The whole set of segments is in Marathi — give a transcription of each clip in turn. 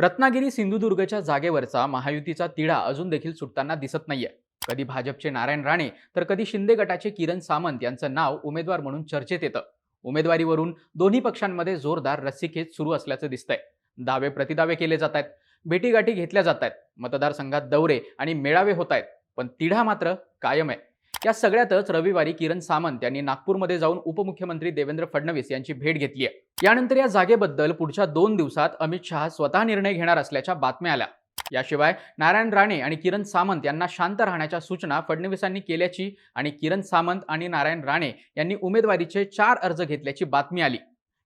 रत्नागिरी सिंधुदुर्गच्या जागेवरचा महायुतीचा तिढा अजून देखील सुटताना दिसत नाहीये. कधी भाजपचे नारायण राणे तर कधी शिंदे गटाचे किरण सामंत यांचं नाव उमेदवार म्हणून चर्चेत येतं. उमेदवारीवरून दोन्ही पक्षांमध्ये जोरदार रस्सीखेच सुरू असल्याचं दिसतंय. दावे प्रतिदावे केले जात आहेत भेटीगाठी घेतल्या जात आहेत मतदारसंघात दौरे आणि मेळावे होत आहेत पण तिढा मात्र कायम आहे. या सगळ्यातच रविवारी किरण सामंत यांनी नागपूरमध्ये जाऊन उपमुख्यमंत्री देवेंद्र फडणवीस यांची भेट घेतली आहे यानंतर या जागेबद्दल पुढच्या दोन दिवसात अमित शहा स्वतः निर्णय घेणार असल्याच्या बातम्या आल्या. याशिवाय नारायण राणे आणि किरण सामंत यांना शांत राहण्याच्या सूचना फडणवीसांनी केल्याची आणि किरण सामंत आणि नारायण राणे यांनी उमेदवारीचे चार अर्ज घेतल्याची बातमी आली.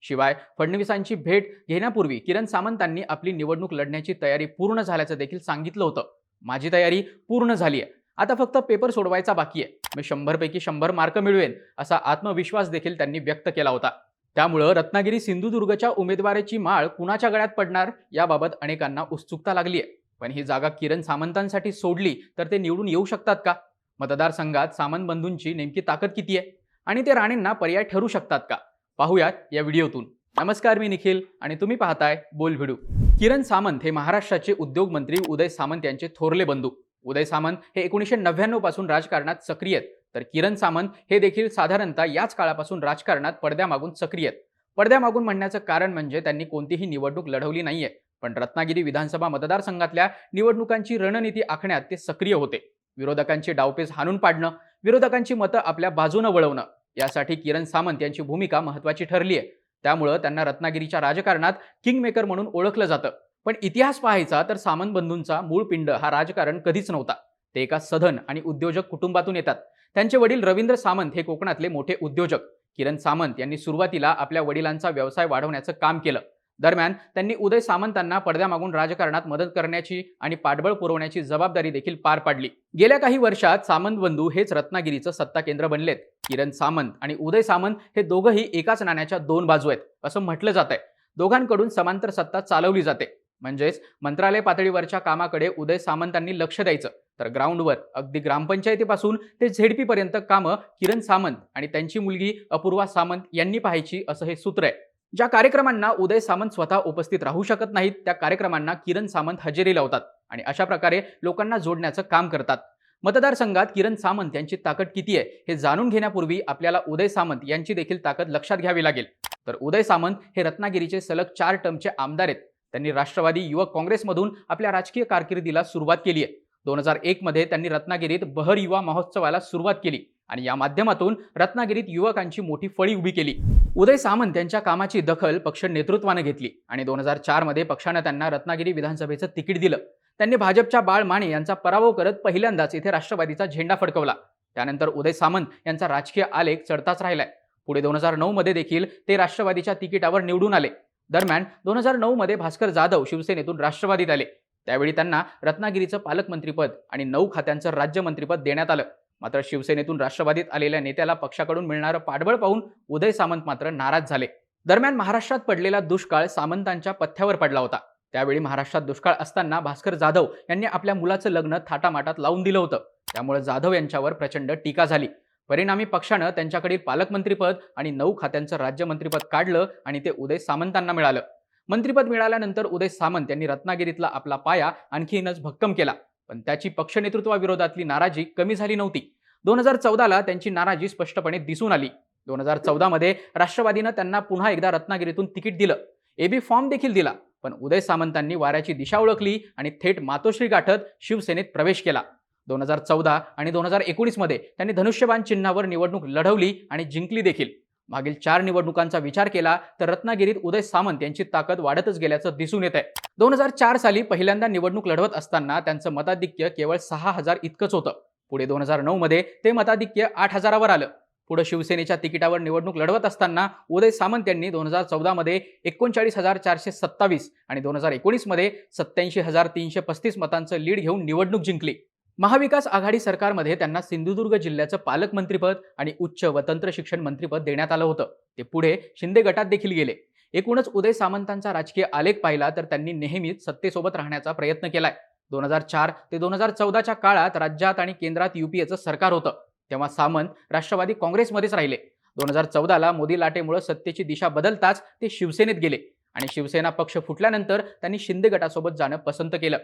शिवाय फडणवीसांची भेट घेण्यापूर्वी किरण सामंतांनी आपली निवडणूक लढण्याची तयारी पूर्ण झाल्याचं देखील सांगितलं होतं. माझी तयारी पूर्ण झाली आहे. आता फक्त पेपर सोडवायचा बाकी आहे. मी शंभरपैकी शंभर मार्क मिळवेन असा आत्मविश्वास देखील त्यांनी व्यक्त केला होता. त्यामुळं रत्नागिरी सिंधुदुर्गच्या उमेदवाराची माळ कुणाच्या गळ्यात पडणार याबाबत अनेकांना उत्सुकता लागली आहे पण ही जागा किरण सामंतांसाठी सोडली तर ते निवडून येऊ शकतात का? मतदारसंघात सामंत बंधूंची नेमकी ताकद किती आहे आणि ते राणेंना पर्याय ठरू शकतात का? पाहूयात या व्हिडिओतून. नमस्कार मी निखिल आणि तुम्ही पाहताय बोल व्हिडिओ किरण सामंत हे महाराष्ट्राचे उद्योग मंत्री उदय सामंत यांचे थोरले बंधू. उदय सामंत हे एकोणीसशे नव्याण्णवपासून राजकारणात सक्रिय आहेत. तर किरण सामंत हे देखील साधारणतः याच काळापासून राजकारणात पडद्यामागून सक्रिय आहेत. पडद्यामागून म्हणण्याचं कारण म्हणजे त्यांनी कोणतीही निवडणूक लढवली नाहीये. पण रत्नागिरी विधानसभा मतदारसंघातल्या निवडणुकांची रणनीती आखण्यात ते सक्रिय होते. विरोधकांची डावपेच हाणून पाडणं विरोधकांची मतं आपल्या बाजूनं वळवणं यासाठी किरण सामंत यांची भूमिका महत्वाची ठरली आहे त्यामुळं त्यांना रत्नागिरीच्या राजकारणात किंगमेकर म्हणून ओळखलं जातं. पण इतिहास पाहायचा तर सामंत बंधूंचा मूळ पिंड हा राजकारण कधीच नव्हता. ते एका सधन आणि उद्योजक कुटुंबातून येतात. त्यांचे वडील रवींद्र सामंत हे कोकणातले मोठे उद्योजक. किरण सामंत यांनी सुरुवातीला आपल्या वडिलांचा व्यवसाय वाढवण्याचं काम केलं. दरम्यान त्यांनी उदय सामंतांना पडद्यामागून राजकारणात मदत करण्याची आणि पाठबळ पुरवण्याची जबाबदारी देखील पार पाडली. गेल्या काही वर्षात सामंत बंधू हेच रत्नागिरीचं सत्ता केंद्र बनलेत. किरण सामंत आणि उदय सामंत हे दोघंही एकाच नाण्याच्या दोन बाजू आहेत असं म्हटलं जात आहे दोघांकडून समांतर सत्ता चालवली जाते. म्हणजेच मंत्रालय पातळीवरच्या कामाकडे उदय सामंतांनी लक्ष द्यायचं. तर ग्राउंडवर अगदी ग्रामपंचायतीपासून ते झेडपीपर्यंत कामं किरण सामंत आणि त्यांची मुलगी अपूर्वा सामंत यांनी पाहायची असं हे सूत्र आहे. ज्या कार्यक्रमांना उदय सामंत स्वतः उपस्थित राहू शकत नाहीत त्या कार्यक्रमांना किरण सामंत हजेरी लावतात आणि अशा प्रकारे लोकांना जोडण्याचं काम करतात. मतदारसंघात किरण सामंत यांची ताकद किती आहे हे जाणून घेण्यापूर्वी आपल्याला उदय सामंत यांची देखील ताकद लक्षात घ्यावी लागेल. तर उदय सामंत हे रत्नागिरीचे सलग चार टर्मचे आमदार आहेत. त्यांनी राष्ट्रवादी युवक काँग्रेसमधून आपल्या राजकीय कारकिर्दीला सुरुवात केली आहे. दोन हजार एकमध्ये त्यांनी रत्नागिरीत बहर युवा महोत्सवाला सुरुवात केली आणि या माध्यमातून रत्नागिरीत युवकांची मोठी फळी उभी केली. उदय सामंत यांच्या कामाची दखल पक्ष नेतृत्वानं घेतली आणि दोन हजार चारमध्ये पक्षानं त्यांना रत्नागिरी विधानसभेचं तिकीट दिलं. त्यांनी भाजपच्या बाळ माने यांचा पराभव करत पहिल्यांदाच इथे राष्ट्रवादीचा झेंडा फडकवला. त्यानंतर उदय सामंत यांचा राजकीय आलेख चढताच राहिलाय. पुढे दोन हजार नऊमध्ये देखील ते राष्ट्रवादीच्या तिकिटावर निवडून आले. दरम्यान दोन हजार नऊमध्ये भास्कर जाधव शिवसेनेतून राष्ट्रवादीत आले. त्यावेळी त्यांना रत्नागिरीचं पालकमंत्रीपद आणि नऊ खात्यांचं राज्यमंत्रीपद देण्यात आलं. मात्र शिवसेनेतून राष्ट्रवादीत आलेल्या नेत्याला पक्षाकडून मिळणारं पाठबळ पाहून उदय सामंत मात्र नाराज झाले. दरम्यान महाराष्ट्रात पडलेला दुष्काळ सामंतांच्या पथ्यावर पडला होता. त्यावेळी महाराष्ट्रात दुष्काळ असताना भास्कर जाधव यांनी आपल्या मुलाचं लग्न थाटामाटात लावून दिलं होतं. त्यामुळे जाधव यांच्यावर प्रचंड टीका झाली. परिणामी पक्षानं त्यांच्याकडील पालकमंत्रीपद आणि नऊ खात्यांचं राज्यमंत्रीपद काढलं आणि ते उदय सामंतांना मिळालं. मंत्रीपद मिळाल्यानंतर उदय सामंत यांनी रत्नागिरीतला आपला पाया आणखीनच भक्कम केला. पण त्याची पक्षनेतृत्वाविरोधातली नाराजी कमी झाली नव्हती. दोन हजार चौदाला त्यांची नाराजी स्पष्टपणे दिसून आली. दोन हजार चौदामध्ये राष्ट्रवादीनं त्यांना पुन्हा एकदा रत्नागिरीतून तिकीट दिलं. एबी फॉर्म देखील दिला. पण उदय सामंतांनी वाऱ्याची दिशा ओळखली आणि थेट मातोश्री गाठत शिवसेनेत प्रवेश केला. दोन हजार चौदा आणि दोन हजार एकोणीसमध्ये त्यांनी धनुष्यबाण चिन्हावर निवडणूक लढवली आणि जिंकली देखील. मागील चार निवडणुकांचा विचार केला तर रत्नागिरीत उदय सामंत यांची ताकद वाढतच गेल्याचं दिसून येत आहे दोन हजार चार साली पहिल्यांदा निवडणूक लढवत असताना त्यांचं मताधिक्य केवळ सहा हजार इतकंच होतं. पुढे दोन हजार नऊ मध्ये ते मताधिक्य आठ हजारावर आलं. पुढे शिवसेनेच्या तिकिटावर निवडणूक लढवत असताना उदय सामंत यांनी दोन हजार चौदामध्ये एकोणचाळीस हजार चारशे सत्तावीस आणि दोन हजार एकोणीसमध्ये सत्याऐंशी हजार तीनशे पस्तीस मतांचं लीड घेऊन निवडणूक जिंकली. महाविकास आघाडी सरकारमध्ये त्यांना सिंधुदुर्ग जिल्ह्याचं पालकमंत्रीपद आणि उच्च व तंत्र शिक्षण मंत्रीपद देण्यात आलं होतं. ते पुढे शिंदे गटात देखील गेले. एकूणच उदय सामंतांचा राजकीय आलेख पाहिला तर त्यांनी नेहमीच सत्तेसोबत राहण्याचा प्रयत्न केलाय. दोन हजार चार ते दोन हजार चौदाच्या काळात राज्यात आणि केंद्रात युपीएचं सरकार होतं. तेव्हा सामंत राष्ट्रवादी काँग्रेसमध्येच राहिले. दोन हजार चौदाला मोदी लाटेमुळे सत्तेची दिशा बदलताच ते शिवसेनेत गेले. आणि शिवसेना पक्ष फुटल्यानंतर त्यांनी शिंदे गटासोबत जाणं पसंत केलं.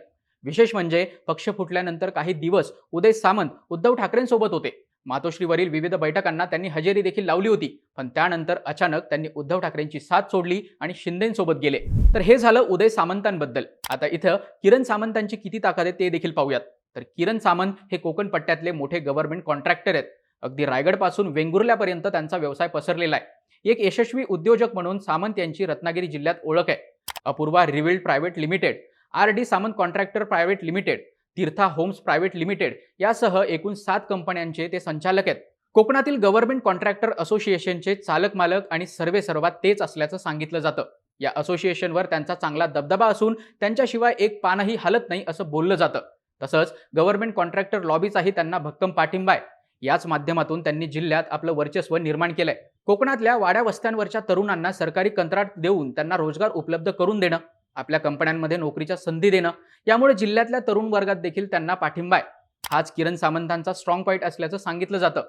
विशेष म्हणजे पक्ष फुटल्यानंतर काही दिवस उदय सामंत उद्धव ठाकरेंसोबत होते. मातोश्रीवरील विविध बैठकांना त्यांनी हजेरी देखील लावली होती. पण त्यानंतर अचानक त्यांनी उद्धव ठाकरेंची साथ सोडली आणि शिंदेसोबत गेले. तर हे झालं उदय सामंतांबद्दल. आता इथं किरण सामंतांची किती ताकद आहे ते देखील पाहूयात. तर किरण सामंत हे कोकण पट्ट्यातले मोठे गव्हर्नमेंट कॉन्ट्रॅक्टर आहेत. अगदी रायगडपासून वेंगुर्ल्यापर्यंत त्यांचा व्यवसाय पसरलेला आहे. एक यशस्वी उद्योजक म्हणून सामंत यांची रत्नागिरी जिल्ह्यात ओळख आहे. Apurva rebuild private limited R D Samant contractor private limited Tirtha homes private limited यासह एकूण सात कंपन्यांचे ते संचालक आहेत. कोकणातील गव्हर्नमेंट कॉन्ट्रॅक्टर असोसिएशनचे चालक मालक आणि सर्वे सर्वात तेच असल्याचं सांगितलं जातं. या असोसिएशनवर त्यांचा चांगला दबदबा असून त्यांच्याशिवाय एक पानही हलत नाही असं बोललं जातं. तसंच गव्हर्नमेंट कॉन्ट्रॅक्टर लॉबीचाही त्यांना भक्कम पाठिंबा आहे. याच माध्यमातून त्यांनी जिल्ह्यात आपलं वर्चस्व निर्माण केलंय. कोकणातल्या वाड्या वस्त्यांवरच्या तरुणांना सरकारी कंत्राट देऊन त्यांना रोजगार उपलब्ध करून देणं. आपल्या कंपन्यांमध्ये नोकरीच्या संधी देणं यामुळे जिल्ह्यातल्या तरुण वर्गात देखील त्यांना पाठिंबा आहे. हाच किरण सामंतांचा स्ट्रॉंग पॉईंट असल्याचं सांगितलं जातं.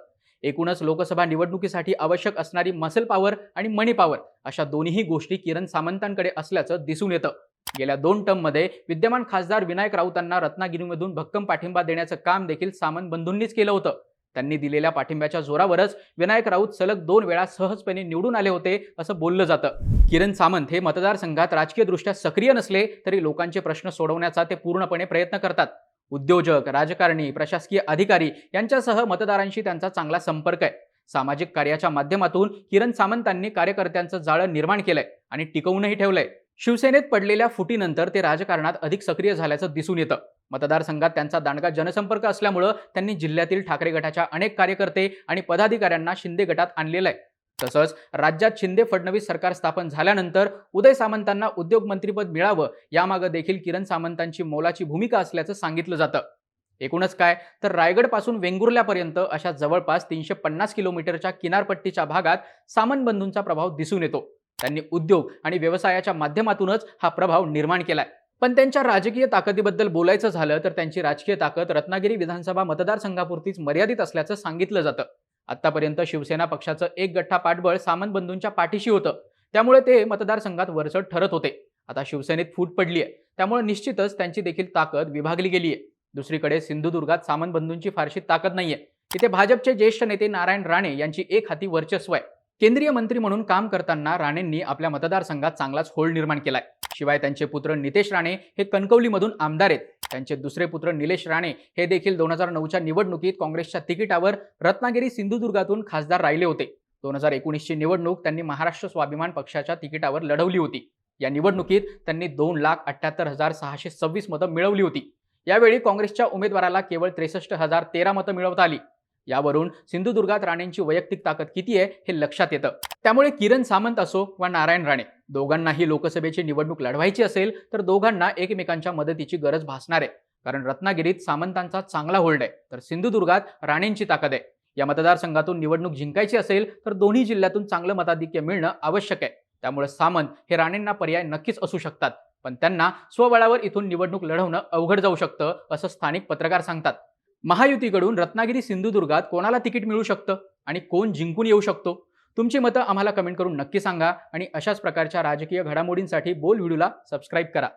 एकूणच लोकसभा निवडणुकीसाठी आवश्यक असणारी मसल पॉवर आणि मनी पॉवर अशा दोन्ही गोष्टी किरण सामंतांकडे असल्याचं दिसून येतं. गेल्या दोन टर्ममध्ये विद्यमान खासदार विनायक राऊतांना रत्नागिरीमधून भक्कम पाठिंबा देण्याचं काम देखील सामंत बंधूंनीच केलं होतं. त्यांनी दिलेल्या पाठिंब्याच्या जोरावरच विनायक राऊत सलग दोन वेळा सहजपणे निवडून आले होते असं बोललं जातं. किरण सामंत हे मतदारसंघात राजकीयदृष्ट्या सक्रिय नसले तरी लोकांचे प्रश्न सोडवण्याचा ते पूर्णपणे प्रयत्न करतात. उद्योजक राजकारणी प्रशासकीय अधिकारी यांच्यासह मतदारांशी त्यांचा चांगला संपर्क आहे. सामाजिक कार्याच्या माध्यमातून किरण सामंतांनी कार्यकर्त्यांचं जाळं निर्माण केलंय आणि टिकवूनही ठेवलंय. शिवसेनेत पडलेल्या फुटीनंतर ते राजकारणात अधिक सक्रिय झाल्याचं दिसून येतं. मतदारसंघात त्यांचा दांडगा जनसंपर्क असल्यामुळं त्यांनी जिल्ह्यातील ठाकरे गटाच्या अनेक कार्यकर्ते आणि पदाधिकाऱ्यांना शिंदे गटात आणलेलं आहे. तसंच राज्यात शिंदे फडणवीस सरकार स्थापन झाल्यानंतर उदय सामंतांना उद्योग मंत्रीपद मिळावं यामागं देखील किरण सामंतांची मोलाची भूमिका असल्याचं सांगितलं जातं. एकूणच काय? तर रायगडपासून वेंगुर्ल्यापर्यंत अशा जवळपास तीनशे पन्नास किलोमीटरच्या किनारपट्टीच्या भागात सामंत बंधूंचा प्रभाव दिसून येतो. त्यांनी उद्योग आणि व्यवसायाच्या माध्यमातूनच हा प्रभाव निर्माण केलाय. पण त्यांच्या राजकीय ताकदीबद्दल बोलायचं झालं तर त्यांची राजकीय ताकद रत्नागिरी विधानसभा मतदारसंघापुरतीच मर्यादित असल्याचं सांगितलं जातं. आतापर्यंत शिवसेना पक्षाचं एक गठ्ठा पाठबळ सामंत बंधूंच्या पाठीशी होतं. त्यामुळे ते मतदारसंघात वरचढ ठरत होते. आता शिवसेनेत फूट पडली आहे त्यामुळे निश्चितच त्यांची देखील ताकद विभागली गेली आहे दुसरीकडे सिंधुदुर्गात सामंत बंधूंची फारशी ताकद नाहीये. तिथे भाजपचे ज्येष्ठ नेते नारायण राणे यांची एक हाती वर्चस्व आहे. केंद्रीय मंत्री म्हणून काम करताना राणेंनी आपल्या मतदारसंघात चांगलाच होल्ड निर्माण केलाय. शिवाय त्यांचे पुत्र नितेश राणे हे कणकवलीमधून आमदार आहेत. त्यांचे दुसरे पुत्र निलेश राणे हे देखील दोन हजार नऊच्या निवडणुकीत काँग्रेसच्या तिकिटावर रत्नागिरी सिंधुदुर्गातून खासदार राहिले होते. दोन हजार एकोणीसची निवडणूक त्यांनी महाराष्ट्र स्वाभिमान पक्षाच्या तिकिटावर लढवली होती. या निवडणुकीत त्यांनी दोन लाख अठ्ठ्याहत्तर हजार सहाशे सव्वीस मतं मिळवली होती. यावेळी काँग्रेसच्या उमेदवाराला केवळ त्रेसष्ट हजार तेरा मतं मिळवता आली. यावरून सिंधुदुर्गात राणेंची वैयक्तिक ताकद किती आहे हे लक्षात येतं. त्यामुळे किरण सामंत असो वा नारायण राणे दोघांनाही लोकसभेची निवडणूक लढवायची असेल तर दोघांना एकमेकांच्या मदतीची गरज भासणार आहे. कारण रत्नागिरीत सामंतांचा चांगला होल्ड आहे तर सिंधुदुर्गात राणेंची ताकद आहे. या मतदारसंघातून निवडणूक जिंकायची असेल तर दोन्ही जिल्ह्यातून चांगलं मताधिक्य मिळणं आवश्यक आहे. त्यामुळे सामंत हे राणेंना पर्याय नक्कीच असू शकतात. पण त्यांना स्वबळावर इथून निवडणूक लढवणं अवघड जाऊ शकतं असं स्थानिक पत्रकार सांगतात. महायुतीकडून रत्नागिरी सिंधुदुर्गात कोणाला तिकीट मिळू शकतं आणि कोण जिंकून येऊ शकतो? तुमची मतं आम्हाला कमेंट करून नक्की सांगा आणि अशाच प्रकारच्या राजकीय घडामोडींसाठी बोल व्हिडिओला सबस्क्राईब करा.